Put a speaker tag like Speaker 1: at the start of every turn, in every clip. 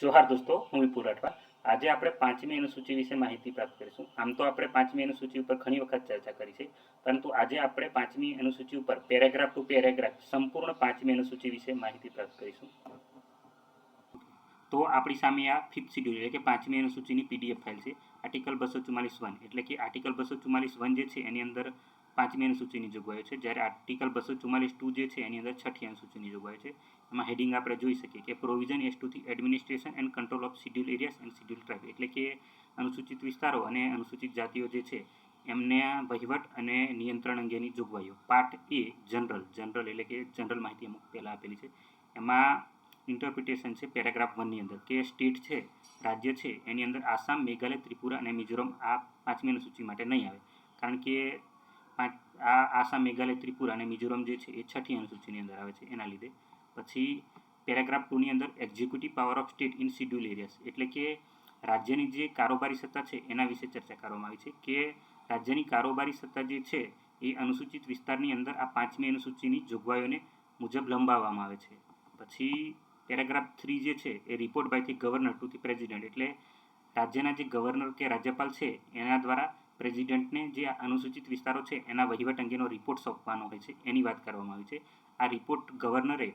Speaker 1: જોહાર દોસ્તો, હું વિપુલ રાઠવા. આજે આપણે પાંચમી અનુસૂચિ વિશે માહિતી પ્રાપ્ત કરીશું. આમ તો આપણે પાંચમી અનુસૂચિ ઉપર ઘણી વખત ચર્ચા કરી છે, પરંતુ આજે આપણે પાંચમી અનુસૂચિ ઉપર પેરેગ્રાફ ટુ પેરેગ્રાફ સંપૂર્ણ પાંચમી અનુસૂચિ વિશે માહિતી પ્રાપ્ત કરીશું. તો આપણી સામે આ ફિફ્થ શિડ્યુલ એટલે કે પાંચમી અનુસૂચિની પીડીએફ ફાઇલ છે આર્ટિકલ બસો ચુમ્માલીસ વન એટલે કે આર્ટિકલ બસો ચુમ્માલીસ વન જે છે, એની અંદર પાંચમી અનુસૂચિની જોગવાઈઓ છે. જ્યારે આર્ટિકલ બસો ચુમ્માલીસ ટુ જે છે, એની અંદર છઠ્ઠી અનુસૂચિની જોગવાઈઓ છે. એમાં હેડિંગ આપણે જોઈ શકીએ કે provision as to the administration and control of schedule areas and schedule tribe એટલે કે અનુસૂચિત વિસ્તારો અને અનુસૂચિત જાતિઓ જે છે, એમને વહીવટ અને નિયંત્રણ અંગેની જોગવાઈઓ. પાર્ટ એ જનરલ જનરલ એટલે કે જનરલ માહિતી અમુક પહેલાં આપેલી છે. એમાં ઇન્ટરપ્રિટેશન છે પેરેગ્રાફ વનની અંદર કે સ્ટેટ છે, રાજ્ય છે, એની અંદર આસામ, મેઘાલય, ત્રિપુરા અને મિઝોરમ આ પાંચમી અનુસૂચિ માટે નહીં આવે. કારણ કે આ આસામ, મેઘાલય, ત્રિપુરા અને મિઝોરમ જે છે એ છઠ્ઠી અનુસૂચિની અંદર આવે છે એના લીધે. પછી પેરાગ્રાફ ટુની અંદર executive power of state in schedule areas એટલે કે રાજ્યની જે કારોબારી સત્તા છે એના વિશે ચર્ચા કરવામાં આવી છે કે રાજ્યની કારોબારી સત્તા જે છે એ અનુસૂચિત વિસ્તારની અંદર આ પાંચમી અનુસૂચિની જોગવાઈઓને મુજબ લંબાવવામાં આવે છે. પછી પેરાગ્રાફ થ્રી જે છે એ report by the governor to the president એટલે રાજ્યના જે ગવર્નર કે રાજ્યપાલ છે એના દ્વારા પ્રેસિડેન્ટને જે અનુસૂચિત વિસ્તારો છે, એના વહીવટ અંગેનો રિપોર્ટ સોંપવાનો હોય છે, એની વાત કરવામાં આવી છે. આ રિપોર્ટ ગવર્નરે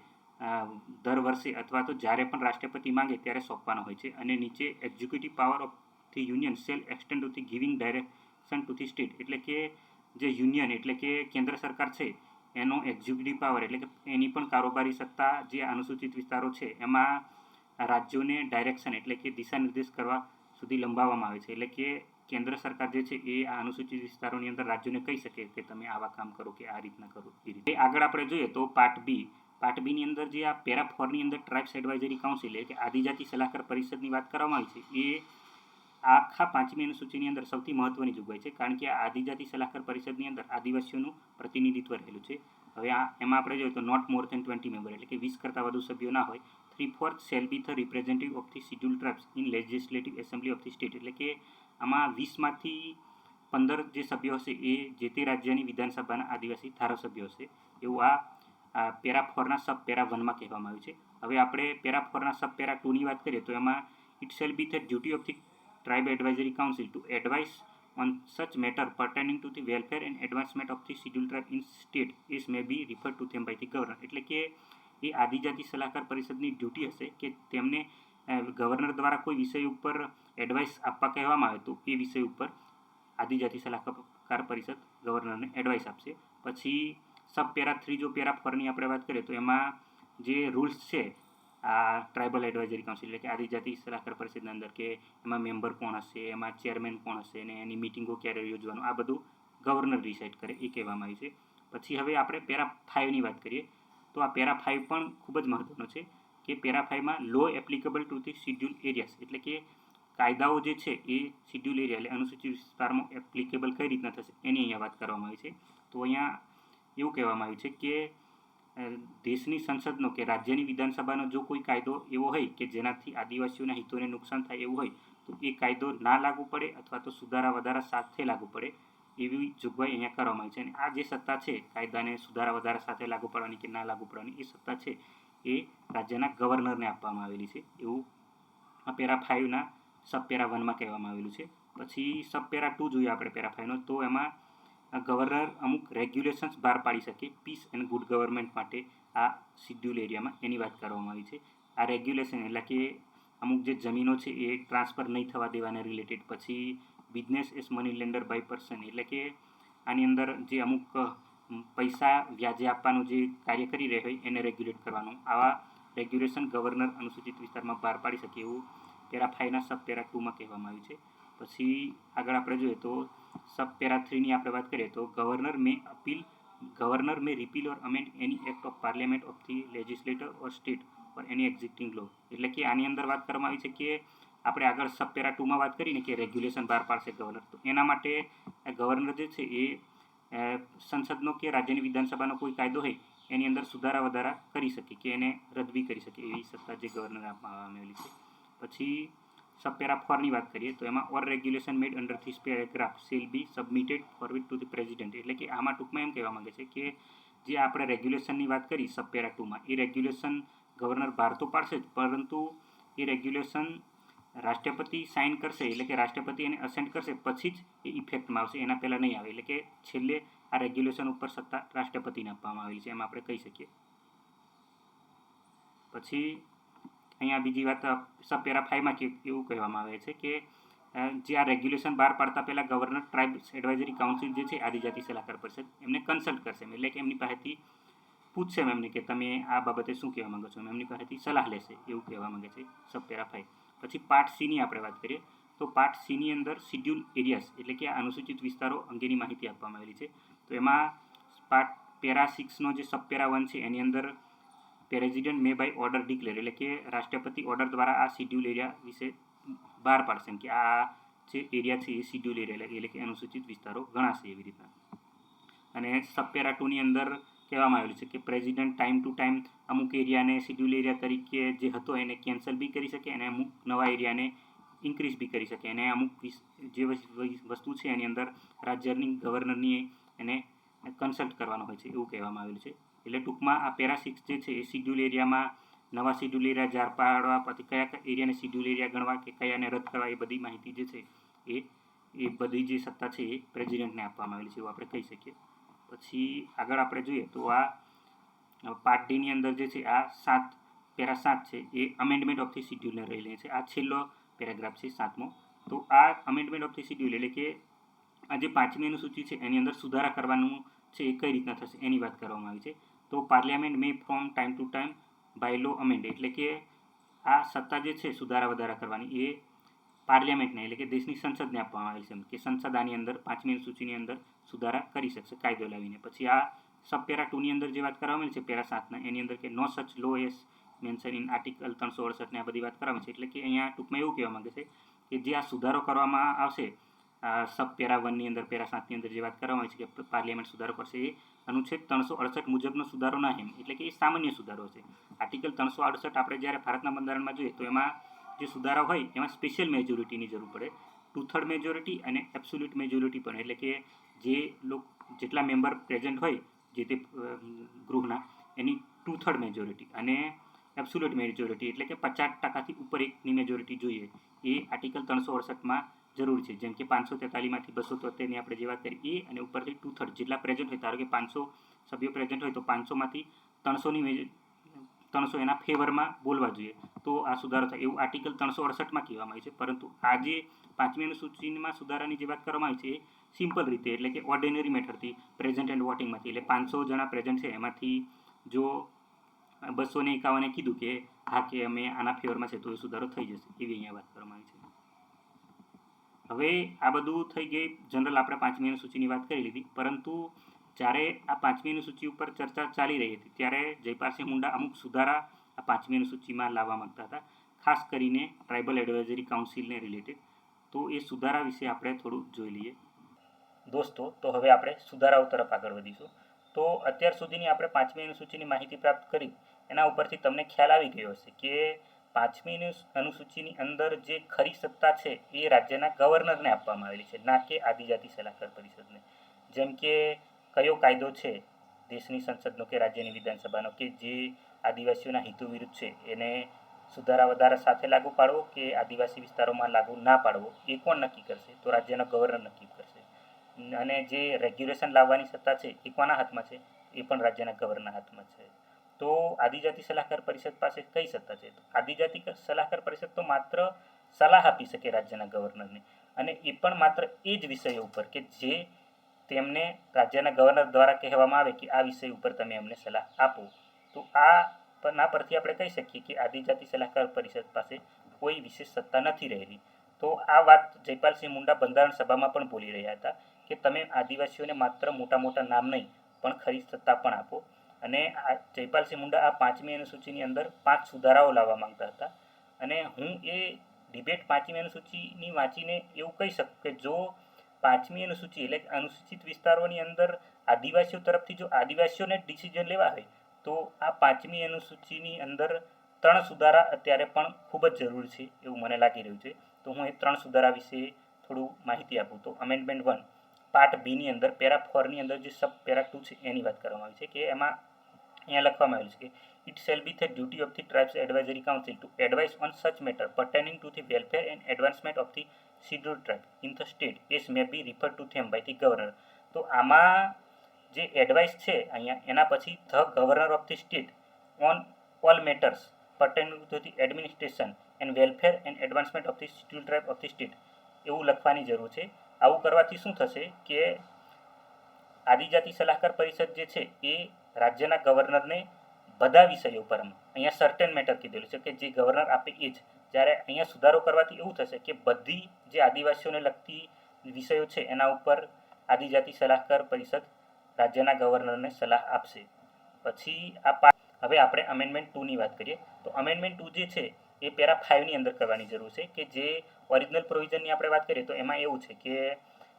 Speaker 1: દર વર્ષે અથવા તો જ્યારે પણ રાષ્ટ્રપતિ માંગે ત્યારે સોંપવાનો હોય છે અને નીચે executive power of the union shall extend to the giving direction to the state એટલે કે જે યુનિયન એટલે કે કેન્દ્ર સરકાર છે, એનો એક્ઝિક્યુટિવ પાવર એટલે કે એની પણ કારોબારી સત્તા જે અનુસૂચિત વિસ્તારો છે, એમાં રાજ્યોને ડાયરેક્શન એટલે કે દિશા નિર્દેશ કરવા સુધી લંબાવવામાં આવે છે. એટલે કે કેન્દ્ર સરકાર જે છે એ આ અનુસૂચિત વિસ્તારોની અંદર રાજ્યોને કહી શકે કે તમે આવા કામ કરો કે આ રીતના કરો એ રીતે. આગળ આપણે જોઈએ તો પાર્ટ બી, પાર્ટ બીની અંદર જે આ પેરા ફોરની અંદર ટ્રાઇબ્સ એડવાઇઝરી કાઉન્સિલ એટલે કે આદિજાતિ સલાહકાર પરિષદની વાત કરવામાં આવી છે, એ આખા પાંચમી અનુસૂચિની અંદર સૌથી મહત્વની જોગવાઈ છે, કારણ કે આ આદિજાતિ સલાહકાર પરિષદની અંદર આદિવાસીઓનું પ્રતિનિધિત્વ રહેલું છે. હવે આ એમાં આપણે જોઈએ તો not more than twenty member એટલે કે વીસ કરતાં વધુ સભ્યો ના હોય three fourth shall be the representative of the schedule tribes in legislative assembly of the state એટલે કે આમાં વીસમાંથી પંદર જે સભ્યો હશે એ જે તે રાજ્યની વિધાનસભાના આદિવાસી ધારાસભ્યો હશે, એવું આ પેરા ફોરના સબ પેરા વનમાં કહેવામાં આવ્યું છે. હવે આપણે પેરા ફોરના સબ પેરા ટુની વાત કરીએ તો એમાં it shall be the duty of the tribe advisory council to advise on such matter pertaining to the welfare and advancement of the scheduled tribe in state, is may be referred to them by the governor. એટલે કે એ આદિજાતિ સલાહકાર પરિષદની duty હશે કે તેમને governor દ્વારા કોઈ વિષય ઉપર એડવાઇસ આપવા કહેવામાં આવે તો એ વિષય ઉપર આદિજાતિ સલાહકાર પરિષદ ગવર્નરને એડવાઇસ આપશે. પછી સબ પેરા થ્રી જો પેરા ફોરની આપણે વાત કરીએ તો એમાં જે રૂલ્સ છે, આ ટ્રાઇબલ એડવાઇઝરી કાઉન્સિલ એટલે કે આદિજાતિ સલાહકાર પરિષદના અંદર કે એમાં મેમ્બર કોણ હશે, એમાં ચેરમેન કોણ હશે અને એની મિટિંગો ક્યારે યોજવાનું, આ બધું ગવર્નર ડિસાઇડ કરે એ કહેવામાં આવ્યું છે. પછી હવે આપણે પેરા ફાઇવની વાત કરીએ તો આ પેરા ફાઇવ પણ ખૂબ જ મહત્ત્વનો છે. કે para ફાઇવમાં law applicable to the schedule areas એટલે કે કાયદાઓ જે છે એ શિડ્યુલ એરિયા એટલે અનુસૂચિત વિસ્તારમાં એપ્લિકેબલ કઈ રીતના થશે એની અહીંયા વાત કરવામાં આવી છે. તો અહીંયા એવું કહેવામાં આવ્યું છે કે દેશની સંસદનો કે રાજ્યની વિધાનસભાનો જો કોઈ કાયદો એવો હોય કે જેનાથી આદિવાસીઓના હિતોને નુકસાન થાય એવું હોય, તો એ કાયદો ના લાગુ પડે અથવા તો સુધારા વધારા સાથે લાગુ પડે એવી જોગવાઈ અહીંયા કરવામાં આવી છે. અને આ જે સત્તા છે કાયદાને સુધારા વધારા સાથે લાગુ પડવાની કે ના લાગુ પડવાની એ સત્તા છે એ રાજ્યના ગવર્નરને આપવામાં આવેલી છે. એવું આ પેરા ફાઇવના સબ પેરા વનમાં કહેવામાં આવેલું છે. પછી સબ પેરા ટુ જોઈએ આપણે પેરા ફાઇવનો તો એમાં ગવર્નર અમુક રેગ્યુલેશન્સ બહાર પાડી શકે પીસ એન્ડ ગુડ ગવર્મેન્ટ માટે આ શિડ્યુલ એરિયામાં એની વાત કરવામાં આવી છે. આ રેગ્યુલેશન એટલે કે અમુક જે જમીનો છે એ ટ્રાન્સફર નહીં થવા દેવાના રિલેટેડ. પછી business as money lender by person. એટલે કે આની અંદર જે અમુક પૈસા વ્યાજે આપવાનું જે કાર્ય કરી રહ્યા હોય એને રેગ્યુલેટ કરવાનું. આવા રેગ્યુલેશન ગવર્નર અનુસૂચિત વિસ્તારમાં બહાર પાડી શકે એવું પેરા ફાઈવના સબ પેરા ટુમાં કહેવામાં આવ્યું છે. પછી આગળ આપણે જોઈએ તો સબ પેરા થ્રીની આપણે વાત કરીએ તો governor may appeal governor may repeal or amend any act of parliament of the legislator or state or any existing law એટલે કે આની અંદર વાત કરવામાં આવી છે કે આપણે આગળ સબ પેરા ટુમાં વાત કરીને કે રેગ્યુલેશન બહાર પાડશે ગવર્નર તો એના માટે ગવર્નર જે છે એ સંસદનો કે રાજ્યની વિધાનસભાનો કોઈ કાયદો હોય, એની અંદર સુધારા વધારા કરી શકે કે એને રદ કરી શકે એવી સત્તા જે ગવર્નર આપવામાં આવેલી છે. પછી સબપેરા ફોરની વાત કરીએ તો એમાં or regulation made under this paragraph shall be submitted forthwith to the president. એટલે કે આમાં ટૂંકમાં એમ કહેવા માંગે છે કે જે આપણે રેગ્યુલેશનની વાત કરી સબપેરા ટુમાં એ રેગ્યુલેશન ગવર્નર બહાર તો પાડશે જ, પરંતુ એ રેગ્યુલેશન રાષ્ટ્રપતિ સાઇન કરશે, એટલે કે રાષ્ટ્રપતિ એને અસેન્ટ કરશે, પછી જ એ ઇફેક્ટમાં આવશે, એના પહેલાં નહીં આવે, એટલે કે છેલ્લે આ રેગ્યુલેશન ઉપર સત્તા રાષ્ટ્રપતિને આપવામાં આવેલી છે, એમ આપણે કહી શકીએ. પછી અહીંયા બીજી વાત સપેરા ફાઈવમાં એવું કહેવામાં આવે છે કે જે આ રેગ્યુલેશન બહાર પાડતા પહેલાં ગવર્નર ટ્રાઇબ્સ એડવાઇઝરી કાઉન્સિલ જે છે, આદિજાતિ સલાહકાર પરિષદ, એમને કન્સલ્ટ કરશે એટલે કે એમની પાસેથી પૂછશે એમ, એમને કે તમે આ બાબતે શું કહેવા માંગો છો એમની પાસેથી સલાહ લેશે, એવું કહેવા માગે છે સપેરા ફાઈવ. પછી પાર્ટ સીની આપણે વાત કરીએ, તો પાર્ટ સીની અંદર શિડ્યુલ એરિયાસ એટલે કે અનુસૂચિત વિસ્તારો અંગેની માહિતી આપવામાં આવેલી છે. તો એમાં પાર્ટ પેરા સિક્સનો જે સબપેરા વન છે, એની અંદર president may by order declare એટલે કે રાષ્ટ્રપતિ ઓર્ડર દ્વારા આ શિડ્યુલ એરિયા વિશે બહાર પાડશે. કે આ જે એરિયા છે એ શિડ્યુલ એરિયા એટલે કે અનુસૂચિત વિસ્તારો ગણાશે એવી રીતના. અને સબપેરા ટુની અંદર કહેવામાં આવેલું છે કે પ્રેસિડેન્ટ ટાઈમ ટુ ટાઈમ અમુક એરિયાને શિડ્યુલ એરિયા તરીકે જે હતો એને કેન્સલ બી કરી શકે અને અમુક નવા એરિયાને ઇન્ક્રીઝ બી કરી શકે. અને અમુક જે વસ- વસ- વસ્તુ છે એની અંદર રાજ્યની ગવર્નરની એને કન્સલ્ટ કરવાનો હોય છે એવું કહેવામાં આવેલું છે. એટલે ટૂંકમાં આ પેરા સિક્સ જે છે એ શિડ્યુલ એરિયામાં નવા શિડ્યુલ એરિયા જાર પાડવા પછી કયા એરિયાને શિડ્યુલ એરિયા ગણવા કે કયાને રદ કરવા એ બધી માહિતી જે છે એ એ બધી જે સત્તા છે એ પ્રેસિડેન્ટને આપવામાં આવેલી છે એવું આપણે કહી શકીએ. પછી આગળ આપણે જોઈએ તો આ પાર્ટ ડીની અંદર જે છે, આ સાત, પેરા સાત છે, એ અમેન્ડમેન્ટ ઓફ ધી શિડ્યુલને રહેલી છે. આ છેલ્લો પેરાગ્રાફ છે સાતમો. તો આ અમેન્ડમેન્ટ ઓફ ધી શિડ્યુલ એટલે કે આ જે પાંચમી અનુસૂચિ છે, એની અંદર સુધારા કરવાનું છે, એ કઈ રીતના થશે એની વાત કરવામાં આવી છે. તો parliament may from time to time by law amend એટલે કે આ સત્તા જે છે સુધારા વધારા કરવાની, એ પાર્લિયામેન્ટને, એટલે કે દેશની સંસદને આપવામાં આવેલ છે કે સંસદ આની અંદર પાંચમી અનુસૂચિની અંદર સુધારા કરી શકશે, કાયદો લાવીને. પછી આ સબ પેરા ટુની અંદર જે વાત કરવામાં આવેલી છે, પેરા સાતના, એની અંદર કે no such law as mention in article ત્રણસો અડસઠને આ બધી વાત કરવામાં છે. એટલે કે અહીંયા ટૂંકમાં એવું કહેવા માંગે છે કે જે આ સુધારો કરવામાં આવશે સબ પેરા વનની અંદર, પેરા સાતની અંદર જે વાત કરવામાં આવી છે કે પાર્લિયામેન્ટ સુધારો કરશે, એ અનુચ્છેદ ત્રણસો અડસઠ મુજબનો સુધારો ના એમ એટલે કે એ સામાન્ય સુધારો છે. આર્ટિકલ ત્રણસો અડસઠ આપણે જ્યારે ભારતના બંધારણમાં જોઈએ તો એમાં જે સુધારા હોય, એમાં સ્પેશિયલ મેજોરિટીની જરૂર પડે. ટુ થર્ડ મેજોરિટી અને એબ્સોલ્યુટ મેજોરિટી પણ, એટલે કે જે લોક, જેટલા મેમ્બર પ્રેઝન્ટ હોય, જે તે ગૃહના, એની ટુ થર્ડ મેજોરિટી અને એબ્સોલ્યુટ મેજોરિટી એટલે કે પચાસ ટકાથી ઉપર એકની મેજોરિટી જોઈએ. એ આર્ટિકલ ત્રણસો અડસઠમાં જરૂર છે. જેમ કે પાંચસો તેતાલીસમાંથી બસો તોતેરની આપણે જે વાત કરી, એ અને ઉપરથી ટુ થર્ડ જેટલા પ્રેઝન્ટ હોય, ધારો કે પાંચસો સભ્યો પ્રેઝન્ટ હોય, તો પાંચસોમાંથી ત્રણસોની ત્રણસો એના ફેવરમાં બોલવા જોઈએ. તો આ સુધારો થાય. એવું આર્ટિકલ ત્રણસો અડસઠમાં કહેવામાં આવ્યું છે. પરંતુ આજે પાંચમી અનુસૂચિમાં સુધારાની જે વાત કરવામાં આવી છે એ સિમ્પલ રીતે, એટલે કે ઓર્ડિનરી મેથડથી પ્રેઝન્ટ એન્ડ વોટિંગમાંથી. એટલે પાંચસો જણા પ્રેઝન્ટ છે. એમાંથી જો બસો ને એકાવને કીધું કે, હા, કે અમે આના ફેવરમાં છે, તો એ સુધારો થઈ જશે. એવી અહીંયા વાત કરવામાં આવી છે. હવે આ બધું થઈ ગઈ. જનરલ આપણે પાંચમી અનુસૂચિની વાત કરી લીધી. પરંતુ જ્યારે આ પાંચમી અનુસૂચિ ઉપર ચર્ચા ચાલી રહી હતી, ત્યારે જયપાલસિંહ મુંડા અમુક સુધારા આ પાંચમી અનુસૂચિમાં લાવવા માગતા હતા, ખાસ કરીને ટ્રાઇબલ એડવાઇઝરી કાઉન્સિલને રિલેટેડ. તો એ સુધારા વિશે આપણે થોડું જોઈ લઈએ. દોસ્તો, તો હવે આપણે સુધારાઓ તરફ આગળ વધીશું. તો અત્યાર સુધીની આપણે પાંચમી અનુસૂચિની માહિતી પ્રાપ્ત કરી. એના ઉપરથી તમને ખ્યાલ આવી ગયો હશે કે પાંચમી અનુસૂચિની અંદર જે ખરી સત્તા છે, એ રાજ્યના ગવર્નરને આપવામાં આવેલી છે, ના કે આદિજાતિ સલાહકાર પરિષદને. જેમ કે કયો કાયદો છે દેશની સંસદનો કે રાજ્યની વિધાનસભાનો કે જે આદિવાસીઓના હિતો વિરુદ્ધ છે, એને સુધારા વધારા સાથે લાગુ પાડવો કે આદિવાસી વિસ્તારોમાં લાગુ ના પાડવો, એ કોણ નક્કી કરશે? તો રાજ્યના ગવર્નર નક્કી કરશે. અને જે રેગ્યુલેશન લાવવાની સત્તા છે, એ કોના હાથમાં છે? એ પણ રાજ્યના ગવર્નરના હાથમાં છે. તો આદિજાતિ સલાહકાર પરિષદ પાસે કઈ સત્તા છે? આદિજાતિ સલાહકાર પરિષદ તો માત્ર સલાહ આપી શકે રાજ્યના ગવર્નરને અને એ પણ માત્ર એ જ વિષયો ઉપર કે જે તેમને રાજ્યના ગવર્નર દ્વારા કહેવામાં આવે કે આ વિષય ઉપર તમે અમને સલાહ આપો. તો આ પણ પરથી આપણે કહી શકીએ કે આદિજાતિ સલાહકાર પરિષદ પાસે કોઈ વિશેષ સત્તા નથી રહેલી. તો આ વાત જયપાલસિંહ મુંડા બંધારણ સભામાં પણ બોલી રહ્યા હતા કે તમે આદિવાસીઓને માત્ર મોટા મોટા નામ નહીં, પણ ખરી સત્તા પણ આપો. અને આ જયપાલસિંહ મુંડા આ પાંચમી અનુસૂચિની અંદર પાંચ સુધારાઓ લાવવા માંગતા હતા. અને હું એ ડિબેટ પાંચમી અનુસૂચિની વાંચીને એવું કહી શકું કે જો પાંચમી અનુસૂચિ એટલે અનુસૂચિત વિસ્તારોની અંદર આદિવાસીઓ તરફથી જો આદિવાસીઓને ડિસિઝન લેવા હોય, તો આ પાંચમી અનુસૂચિની અંદર ત્રણ સુધારા અત્યારે પણ ખૂબ જ જરૂર છે એવું મને લાગી રહ્યું છે. તો હું એ ત્રણ સુધારા વિશે થોડું માહિતી આપું. તો અમેન્ડમેન્ટ વન પાર્ટ બીની અંદર, પેરા ફોરની અંદર જે સબ પેરા ટુ છે, એની વાત કરવામાં આવી છે કે એમાં અહીંયા લખવામાં આવેલું છે કે it shall be the duty of the tribes advisory council to advise on such matter pertaining to the welfare and advancement of the scheduled tribe in the state as may be referred to them by the governor તો આમાં જે advice છે અહીંયા એના પછી the governor of the state on all matters pertaining to the administration and welfare and advancement of the scheduled tribe of the state એવું લખવાની જરૂર છે આવું કરવાથી શું થશે કે આદિજાતિ સલાહકાર પરિષદ જે છે એ રાજ્યના ગવર્નરને બધા વિષયો આમ અહીંયા સર્ટેન મેટર કીધેલું છે કે જે ગવર્નર આપે એ જ જ્યારે અહીંયા સુધારો કરવાથી એવું થશે કે બધી જે આદિવાસીઓને લગતી વિષયો છે, એના ઉપર આદિજાતિ સલાહકાર પરિષદ રાજ્યના ગવર્નરને સલાહ આપશે. પછી આ હવે આપણે અમેન્ડમેન્ટ ટુની વાત કરીએ. તો અમેન્ડમેન્ટ ટુ જે છે, એ પેરા ફાઇવની અંદર કરવાની જરૂર છે કે જે ઓરિજિનલ પ્રોવિઝનની આપણે વાત કરીએ તો એમાં એવું છે કે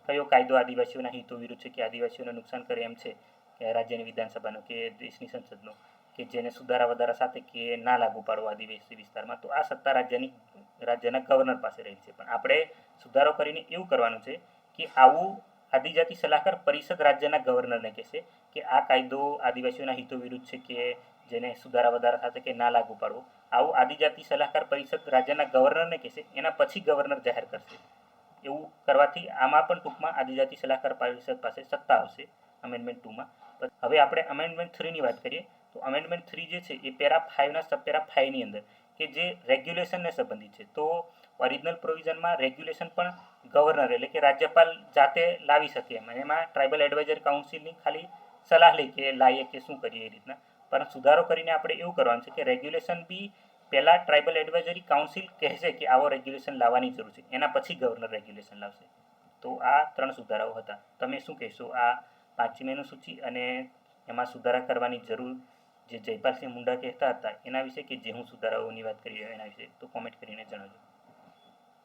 Speaker 1: કયો કાયદો આદિવાસીઓના હિતો વિરુદ્ધ છે, કે આદિવાસીઓને નુકસાન કરે એમ છે, કે રાજ્યની વિધાનસભાનો, કે દેશની સંસદનો. કે જેને સુધારા વધારા સાથે કે ના લાગુ પાડવા આદિવાસી વિસ્તારમાં, તો આ સત્તા રાજ્યની, રાજ્યના ગવર્નર પાસે રહી છે. પણ આપણે સુધારો કરીને એવું કરવાનું છે કે આવું આદિજાતિ સલાહકાર પરિષદ રાજ્યના ગવર્નરને કહેશે કે આ કાયદો આદિવાસીઓના હિતો વિરુદ્ધ છે કે જેને સુધારા વધારા સાથે કે ના લાગુ પાડવો. આવું આદિજાતિ સલાહકાર પરિષદ રાજ્યના ગવર્નરને કહેશે, એના પછી ગવર્નર જાહેર કરશે. એવું કરવાથી આમાં પણ ટૂંકમાં આદિજાતિ સલાહકાર પરિષદ પાસે સત્તા આવશે અમેન્ડમેન્ટ ટુમાં હવે આપણે અમેન્ડમેન્ટ થ્રીની વાત કરીએ. તો અમેન્ડમેન્ટ થ્રી જે છે, એ પેરા ફાઇવના સબ પેરા ફાઇવની અંદર, કે જે રેગ્યુલેશનને સંબંધિત છે. તો ઓરિજિનલ પ્રોવિઝનમાં રેગ્યુલેશન પણ ગવર્નર એટલે કે રાજ્યપાલ જાતે લાવી શકે એમ. એમાં ટ્રાઇબલ એડવાઇઝર કાઉન્સિલની ખાલી સલાહ લે કે લાવીએ કે શું કરીએ એ રીતના. પણ સુધારો કરીને આપણે એવું કરવાનું છે કે રેગ્યુલેશન બી પહેલાં ટ્રાઇબલ એડવાઇઝરી કાઉન્સિલ કહેશે કે આવો રેગ્યુલેશન લાવવાની જરૂર છે. એના પછી ગવર્નર રેગ્યુલેશન લાવશે. તો આ ત્રણ સુધારાઓ હતા. તમે શું કહેશો? આ પાંચમીનું સૂચિ અને એમાં સુધારા કરવાની જરૂર જે જયપાલસિંહ મુંડા કહેતા હતા, એના વિશે કે જે હું સુધારાઓની વાત કરી રહ્યો એના વિશે તો કોમેન્ટ કરીને જણાવજો.